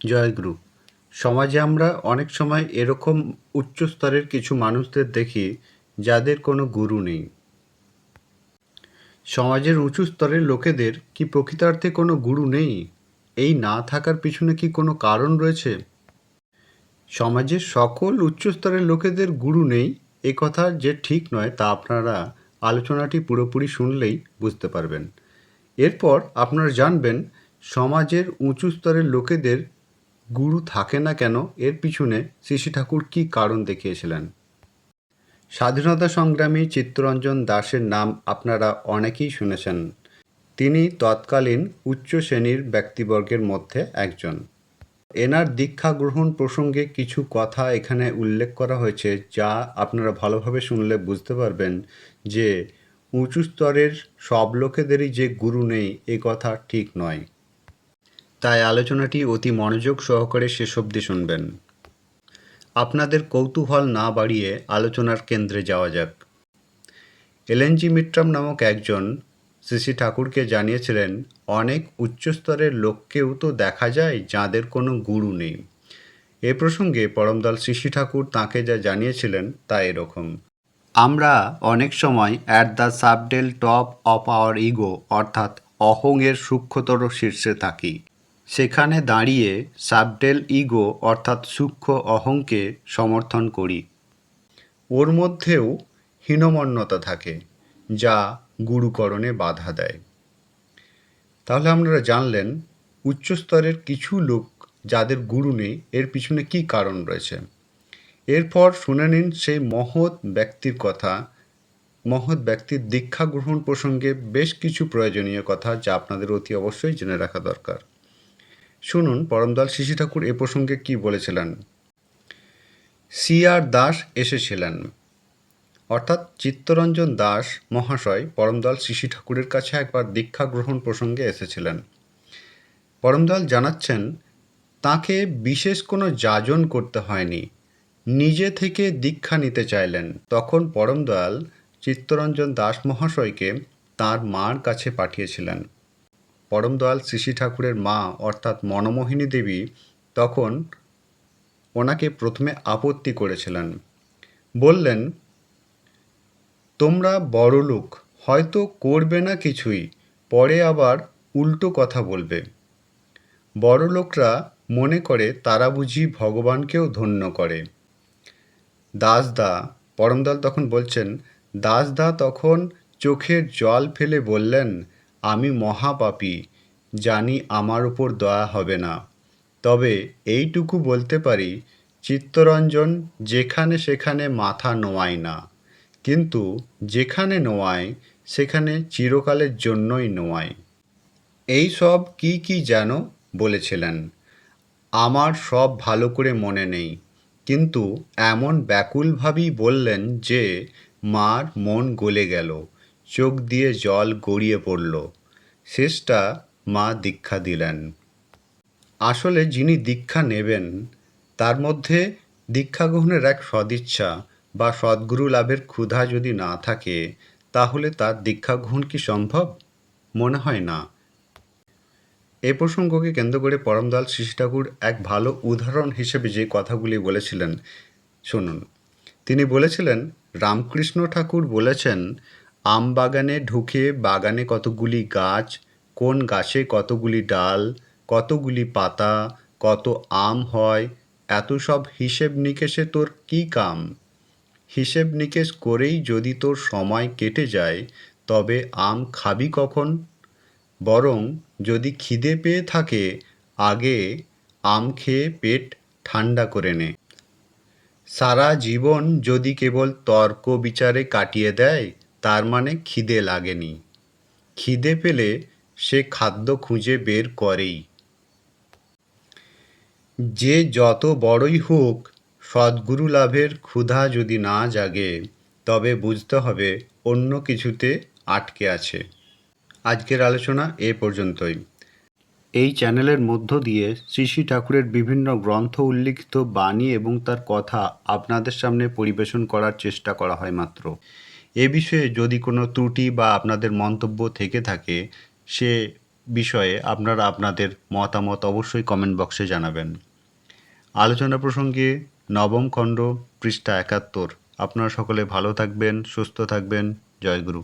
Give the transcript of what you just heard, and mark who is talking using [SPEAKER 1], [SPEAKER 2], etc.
[SPEAKER 1] জয়গুরু সমাজে আমরা অনেক সময় এরকম উচ্চ স্তরের কিছু মানুষদের দেখি যাদের কোনো গুরু নেই। সমাজের উঁচু স্তরের লোকেদের কি প্রকৃতার্থে কোনো গুরু নেই? এই না থাকার পিছনে কি কোনো কারণ রয়েছে? সমাজের সকল উচ্চ স্তরের লোকেদের গুরু নেই, এ কথা যে ঠিক নয় তা আপনারা আলোচনাটি পুরোপুরি শুনলেই বুঝতে পারবেন। এরপর আপনারা জানবেন, সমাজের উঁচু স্তরের লোকেদের গুরু থাকে না কেন? এর পিছনে শ্রী ঠাকুর কী কারণ দেখিয়েছিলেন? স্বাধীনতা সংগ্রামী চিত্তরঞ্জন দাসের নাম আপনারা অনেকেই শুনেছেন। তিনি তৎকালীন উচ্চ শ্রেণির ব্যক্তিবর্গের মধ্যে একজন। এনার দীক্ষা গ্রহণ প্রসঙ্গে কিছু কথা এখানে উল্লেখ করা হয়েছে, যা আপনারা ভালোভাবে শুনলে বুঝতে পারবেন যে উঁচু স্তরের সব লোকেদেরই যে গুরু নেই, এ কথা ঠিক নয়। তাই আলোচনাটি অতি মনোযোগ সহকারে শেষ অবধি শুনবেন। আপনাদের কৌতূহল না বাড়িয়ে আলোচনার কেন্দ্রে যাওয়া যাক। এলএনজি মিট্রাম নামক একজন শ্রী ঠাকুরকে জানিয়েছিলেন, অনেক উচ্চস্তরের লোককেও তো দেখা যায় যাদের কোনো গুরু নেই। এ প্রসঙ্গে পরমদল শ্রী ঠাকুর তাঁকে যা জানিয়েছিলেন তা এরকম। আমরা অনেক সময় at the subtle top of our ego অর্থাৎ অহংয়ের সূক্ষ্মতর শীর্ষে থাকি। সেখানে দাঁড়িয়ে সাবডেল ইগো অর্থাৎ সূক্ষ্ম অহংকে সমর্থন করি। ওর মধ্যেও হীনমন্যতা থাকে, যা গুরুকরণে বাধা দেয়। তাহলে আপনারা জানলেন, উচ্চস্তরের কিছু লোক যাদের গুরু নেই, এর পিছনে কী কারণ রয়েছে? এরপর শুনে নিন সেই মহৎ ব্যক্তির কথা, মহৎ ব্যক্তির দীক্ষা গ্রহণ প্রসঙ্গে বেশ কিছু প্রয়োজনীয় কথা, যা আপনাদের অতি অবশ্যই জেনে রাখা দরকার। শুনুন পরমদল শিশি ঠাকুর এ প্রসঙ্গে কি বলেছিলেন? সি আর দাস এসেছিলেন। অর্থাৎ চিত্তরঞ্জন দাস মহাশয় পরমদল শিশি ঠাকুরের কাছে একবার দীক্ষা গ্রহণ প্রসঙ্গে এসেছিলেন। পরমদল জানাচ্ছেন, তাকে বিশেষ কোনো যাজন করতে হয়নি। নিজে থেকে দীক্ষা নিতে চাইলেন। তখন পরমদয়াল চিত্তরঞ্জন দাস মহাশয়কে তার মার কাছে পাঠিয়েছিলেন। পরমদয়াল শ্রী ঠাকুরের মা অর্থাৎ মনমোহিনী দেবী তখন ওনাকে প্রথমে আপত্তি করেছিলেন। বললেন, তোমরা বড়লোক, হয়তো করবে না কিছুই, পরে আবার উল্টো কথা বলবে। বড়লোকরা মনে করে তারা বুঝি ভগবানকেও ধন্য করে। দাসদা পরমদল তখন বলছেন, দাসদা তখন চোখের জল ফেলে বললেন আমি মহাপাপী, জানি আমার উপর দয়া হবে না। তবে এইটুকু বলতে পারি, চিত্তরঞ্জন যেখানে সেখানে মাথা নোয়ায় না। কিন্তু যেখানে নোয়ায়, সেখানে চিরকালের জন্যই নোয়ায়। এই সব কি কি যেন বলেছিলেন। আমার সব ভালো করে মনে নেই। কিন্তু এমন ব্যাকুলভাবেই বললেন যে, মার মন গলে গেল। চোখ দিয়ে জল গড়িয়ে পড়ল। শেষটা মা দীক্ষা দিলেন। আসলে যিনি দীক্ষা নেবেন, তার মধ্যে দীক্ষা গ্রহণের এক সদিচ্ছা বা সদ্গুরু লাভের ক্ষুধা যদি না থাকে, তাহলে তার দীক্ষা গ্রহণ কি সম্ভব? মনে হয় না। এ প্রসঙ্গকে কেন্দ্র করে পরমদয়াল শ্রী ঠাকুর এক ভালো উদাহরণ হিসেবে যে কথাগুলি বলেছিলেন, শুনুন। তিনি বলেছিলেন, রামকৃষ্ণ ঠাকুর বলেছেন আম বাগানে ঢুকে বাগানে কতগুলি গাছ, কোন গাছে কতগুলি ডাল, কতগুলি পাতা, কত আম হয়, এত সব হিসেব নিকেশে তোর কী কাম? হিসেব নিকেশ করেই যদি তোর সময় কেটে যায়, তবে আম খাবি কখন? বরং যদি খিদে পেয়ে থাকে, আগে আম খেয়ে পেট ঠান্ডা করে নে। সারা জীবন যদি কেবল তর্ক বিচারে কাটিয়ে দেয় তার মানে খিদে লাগেনি। খিদে পেলে সে খাদ্য খুঁজে বের করেই। যে যত বড়ই হোক, সদ্গুরু লাভের ক্ষুধা যদি না জাগে, তবে বুঝতে হবে অন্য কিছুতে আটকে আছে। আজকের আলোচনা এ পর্যন্তই। এই চ্যানেলের মধ্য দিয়ে শ্রী শ্রী ঠাকুরের বিভিন্ন গ্রন্থ উল্লিখিত বাণী এবং তার কথা আপনাদের সামনে পরিবেশন করার চেষ্টা করা হয় মাত্র। এ বিষয়ে যদি কোনো ত্রুটি বা আপনাদের মন্তব্য থেকে থাকে, সে বিষয়ে আপনারা আপনাদের মতামত অবশ্যই কমেন্ট বক্সে জানাবেন। আলোচনা প্রসঙ্গে নবম খণ্ড পৃষ্ঠা একাত্তর। আপনারা সকলে ভালো থাকবেন, সুস্থ থাকবেন। জয়গুরু